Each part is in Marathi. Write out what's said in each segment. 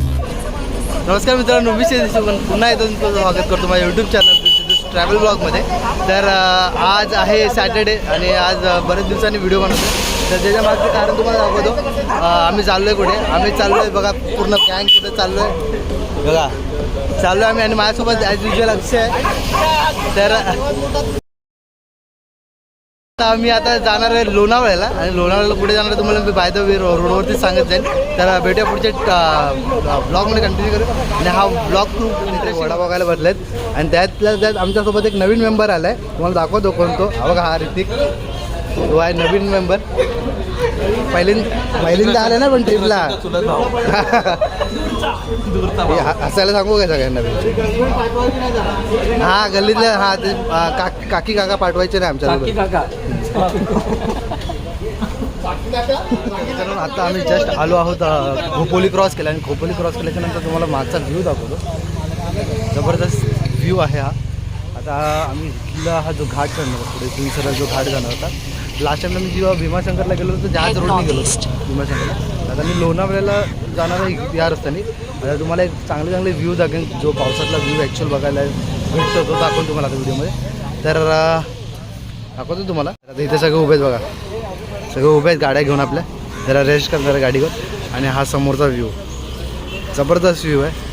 नमस्कार मित्रांनो मी शेती सुगन पुन्हा एकदा तुमचं स्वागत करतो माझ्या यूट्यूब चॅनल ट्रॅव्हल ब्लॉगमध्ये तर आज आहे सॅटर्डे आणि आज बऱ्याच बरेच दिवसांनी व्हिडिओ बनवतो तर त्याच्या मागचं कारण तुम्हाला दाखवतो. आम्ही चाललो आहे कुठे आम्ही चाललो आहे बघा पूर्ण गँग कुठे चाललो आहे बघा चाललो आहे आम्ही आणि माझ्यासोबत ॲज युजल अक्षय. आहे तर आम्ही आता जाणार आहे लोणावळ्याला. आणि लोणावळ्याला पुढे जाणार तुम्हाला मी बाय द वे रोडवरतीच सांगत जाईल तर भेटूया पुढच्या ब्लॉगमध्ये कंटिन्यू करू आणि हा ब्लॉग टू वडा बघायला बसलेत आणि त्यातल्या त्यात आमच्यासोबत एक नवीन मेंबर आला आहे तुम्हाला दाखवतो कोण तो. बघा हा ऋतिक. तो आहे नवीन मेंबर पहिल्यांदा पहिल्यांदा आला ना पण ट्रिपला हसायला सांगू काय सगळ्यांना हा गल्लीतल्या हा ते अं, काक- काकी पाठवायचे नाही मित्रांनो, आता आम्ही जस्ट आलो आहोत खोपोली क्रॉस केला आणि खोपोली क्रॉस केल्याच्यानंतर तुम्हाला मागचा व्ह्यू दाखवतो. जबरदस्त व्ह्यू आहे हा. आता आम्ही इथला हा जो घाट चढणार पुढे तुमसरा जो घाट जाणार होता लास्ट टाइमला मी जेव्हा भीमाशंकरला गेलो होतो जहाज रोडने गेलो होतो. भीमाशंकरला. आता मी लोणावळ्याला जाणार आहे या रस्त्याने. आता तुम्हाला एक चांगले चांगले व्ह्यू दाखवेन जो पावसातला व्ह्यू ॲक्च्युअल बघायला भेटतो तो दाखवून तुम्हाला आता व्हिडिओमध्ये तर दाखवतो तुम्हाला. आता इथे सगळे उभे आहेत बघा. सगळे उभे आहेत गाड्या घेऊन आपल्या. जरा रेस्ट करणार गाडीवर. आणि हा समोरचा व्ह्यू जबरदस्त व्ह्यू आहे.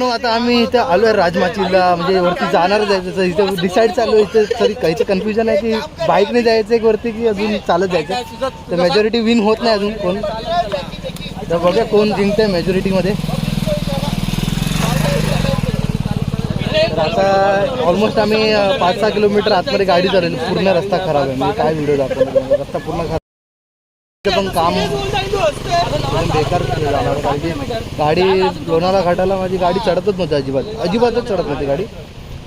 मित्रांनो आता आम्ही इथं आलो आहे राजमाचीला. म्हणजे वरती जाणारच जायचं जसं इथं डिसाईड चालू आहे. इथं तरी काहीचं कन्फ्युजन आहे की बाईकने जायचं एक वरती की अजून चालत जायचं तर मेजॉरिटी विन होत नाही अजून कोण. तर बघा कोण जिंकतंय मेजॉरिटीमध्ये तर आता ऑलमोस्ट आम्ही पाच सहा किलोमीटर आतमध्ये गाडी चालेल पूर्ण रस्ता खराब आहे. म्हणजे काय व्हिडिओ दाखवतो रस्ता पूर्ण खराब पण काम बेकार जाणार गाडी लोणावळा घाटाला माझी गाडी चढतच नव्हती अजिबात. अजिबातच चढत नव्हती गाडी.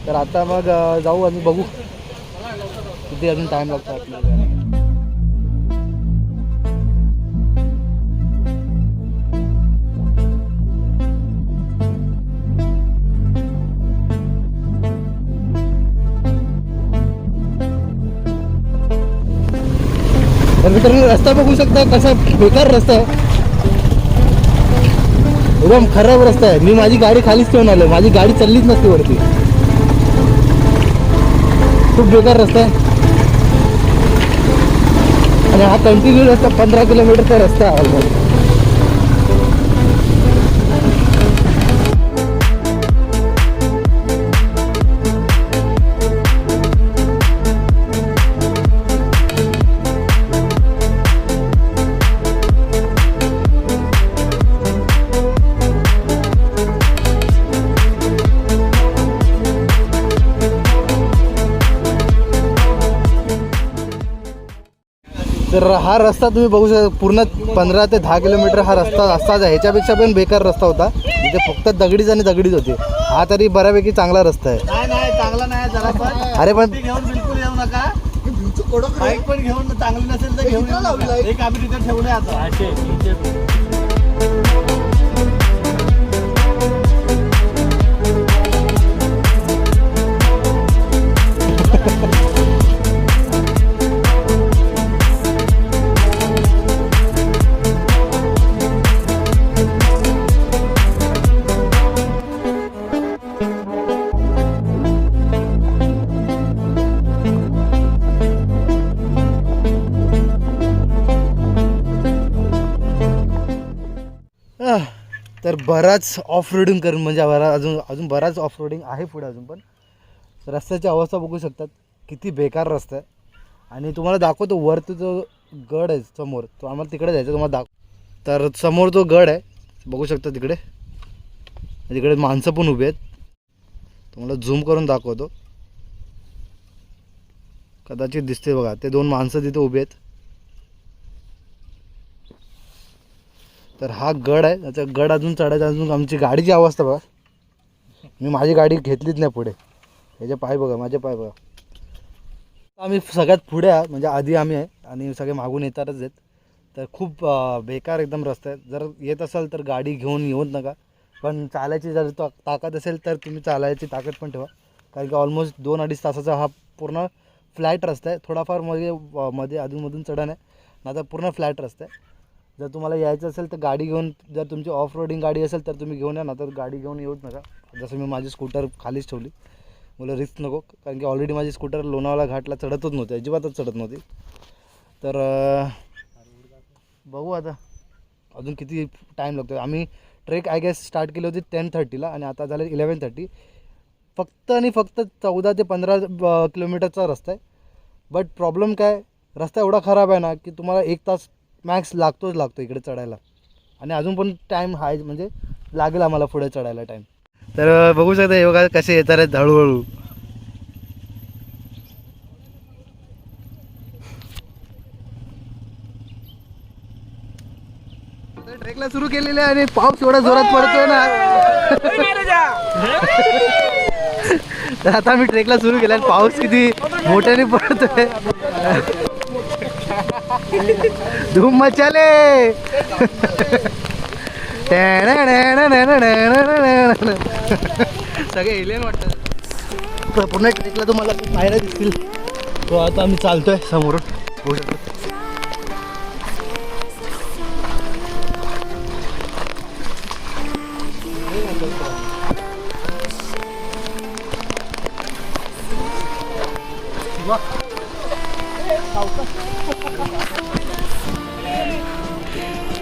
तर आता मग जाऊ आणि बघू. किती अजून टाईम लागतो आपल्याला. तर रस्ता बघू शकता कसा बेकार रस्ता आहे. एकदम खराब रस्ता आहे. मी माझी गाडी खालीच ठेवून आलो माझी गाडी चाललीच नसते वरती. खूप बेकार रस्ता आहे. आणि हा कंटिन्यू रस्ता पंधरा किलोमीटरचा रस्ता आहे. तर हा रस्ता तुम्ही बघू शकता पूर्ण पंधरा ते दहा किलोमीटर हा रस्ता असाच आहे. ह्याच्यापेक्षा पण बेकार रस्ता होता. इथे फक्त दगडीच आणि दगडीच होती. हा तरी बऱ्यापैकी चांगला रस्ता आहे. नाही नाही चांगला नाही जरा पण. अरे पण घेऊन बिलकुल येऊ नका. बाईक पण घेऊन चांगली नसेल तर घेऊन. एक आम्ही तिथे ठेवले आता. तर बराच ऑफ रोडिंग करून म्हणजे बरा अजून अजून बराच ऑफ रोडिंग आहे पुढे अजून पण. रस्त्याची अवस्था बघू शकतात. किती बेकार रस्ता आहे. आणि तुम्हाला दाखवतो वरती जो गड आहे समोर तो आम्हाला तिकडे जायचं तुम्हाला दाखव तर समोर जो गड आहे बघू शकता तिकडे. तिकडे माणसं पण उभी आहेत. तुम्हाला झूम करून दाखवतो. कदाचित दिसते बघा ते दोन माणसं तिथे उभी आहेत. तर हा गड आहे त्याचा गड अजून चढायचा अजून आमची गाडीची अवस्था बघा. मी माझी गाडी घेतलीच नाही पुढे. ह्याचे पाय बघा माझे पाय बघा. आम्ही सगळ्यात पुढे आहात म्हणजे आधी आम्ही आहे आणि सगळे मागून येतातच आहेत. तर खूप बेकार एकदम रस्ता आहे. जर येत असाल तर गाडी घेऊन येऊन नका. पण चालायची जर ताकद असेल तर तुम्ही चालायची ताकद पण ठेवा. कारण की ऑलमोस्ट दोन अडीच तासाचा हा पूर्ण फ्लॅट रस्ता आहे. थोडाफारमध्ये मध्ये अधूनमधून चढण आहे आता पूर्ण फ्लॅट रस्ता आहे. जर तुम्हाला यायचं असेल तर गाडी घेऊन जर तुमची ऑफ रोडिंग गाडी असेल तर तुम्ही घेऊन या ना तर गाडी घेऊन येऊच नका. जसं मी माझी स्कूटर खालीच ठेवली. मला रिस्क नको कारण की ऑलरेडी माझी स्कूटर लोणावळा घाटला चढतच नव्हती अजिबातच चढत नव्हती. तर बघू आता. अजून किती टाईम लागतो आम्ही ट्रेक आय गेस स्टार्ट केली होती टेन थर्टीला आणि आता झालं इलेवन थर्टी फक्त आणि फक्त चौदा ते पंधरा ब- किलोमीटरचा रस्ता आहे. बट प्रॉब्लेम काय? रस्ता एवढा खराब आहे ना की तुम्हाला एक तास मॅक्स लागतोच लागतो इकडे चढायला. आणि अजून पण टाईम आहे म्हणजे लागेल आम्हाला पुढे चढायला टाईम तर बघू शकता हे बघा कसे येतात आहेत हळूहळू. ट्रेकला सुरू केलेले आहे आणि पाऊस एवढा जोरात पडतोय ना. तर आता आम्ही ट्रेकला सुरू केला आणि पाऊस किती मोठ्याने पडतोय. धूम मचाले. सगळे एलियन वाटतात. पुन्हा ट्रेकला तुम्हाला पायऱ्या दिसतील. तो आता आम्ही चालतोय समोरून. होऊ शकतो.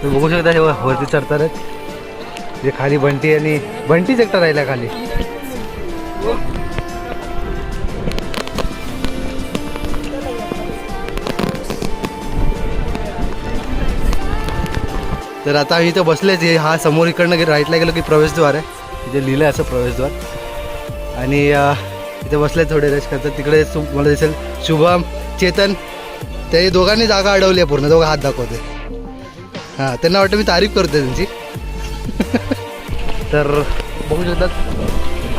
तुम्ही बघू शकता वरती चढतात जे खाली बंटी आणि बंटीच एकटा राहिला खाली. तर आता आम्ही इथं बसलेच हा समोर इकडनं राईटला गेलो की प्रवेशद्वार आहे. इथे लिहिलं आहे असं प्रवेशद्वार. आणि इथे बसले थोडे रेस्ट करतात. तिकडे मला दिसेल शुभम चेतन ते दोघांनी जागा अडवली आहे पूर्ण दोघं हात दाखवते हां त्यांना वाटतं मी तारीफ करते त्यांची. तर बघू शकतात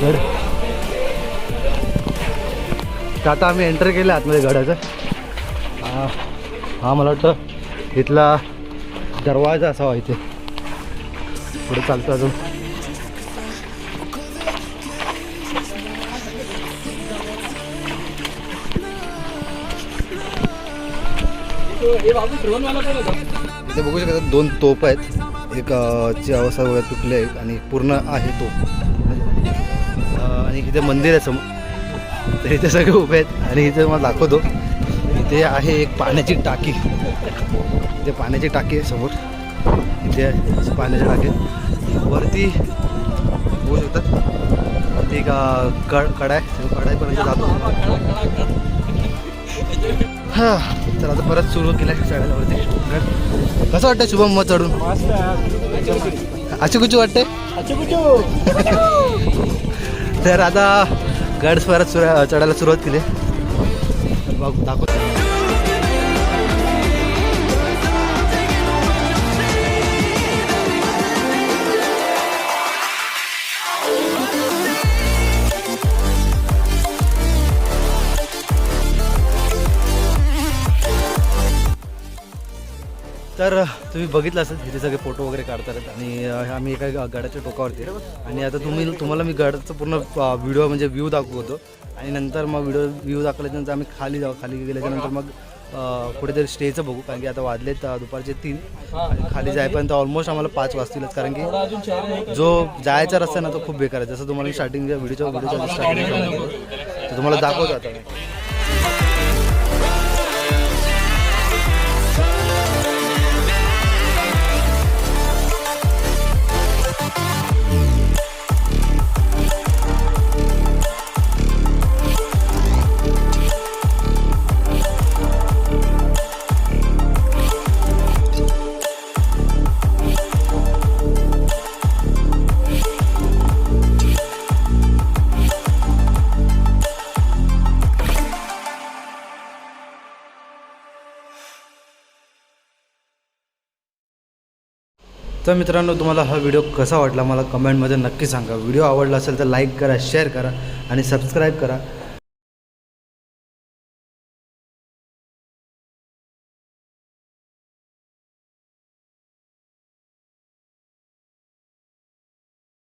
गड. तर आता आम्ही एंटर केलं आतमध्ये गडाचं. हा हा मला वाटतं इथला दरवाजा असावा इथे. पुढे चालतो अजून. इथे बघू शकता दोन तोप आहेत. एक ची अवस्था वगैरे तुटली आहे आणि पूर्ण आहे तोप आणि इथे मंदिर आहे समोर. तर इथे सगळे उभे आहेत आणि इथे मला दाखवतो. इथे आहे एक पाण्याची टाकी. इथे पाण्याची टाकी आहे समोर. इथे आहे पाण्याची टाकी. वरती बघू शकतात वरती एक कड कडाय कडायपर्यंत जातो. हां. तर आता परत सुरू केलं चढायला कसं वाटतं शुभम मग चढून अचुकुचू कुची वाटते तर आता गड परत सुरू चढायला सुरुवात केली. बघ दाखव तर तुम्ही बघितलं असेल तिथे सगळे फोटो वगैरे काढतात आणि आम्ही एका गडाच्या टोकावरती. आणि आता तुम्ही तुम्हाला मी गडाचं पूर्ण व्हिडिओ म्हणजे व्ह्यू दाखवतो. आणि नंतर मग व्हिडिओ व्ह्यू दाखवल्यानंतर आम्ही खाली जाऊ. खाली गेल्याच्यानंतर मग कुठेतरी स्टेचं बघू. कारण की आता वाजलेत दुपारचे तीन. आणि खाली जायपर्यंत ऑलमोस्ट आम्हाला पाच वाजतीलच. कारण की जो जायचा रस्ता आहे ना तो खूप बेकार आहे. जसं तुम्हाला स्टार्टिंगच्या व्हिडिओच्या व्हिडिओच्या स्टार्टिंग तुम्हाला दाखवतो आता तर मित्रांनो तुम्हाला हा व्हिडिओ कसा वाटला मला कमेंटमध्ये नक्की सांगा. व्हिडिओ आवडला असेल तर लाईक करा शेअर करा आणि सबस्क्राईब करा.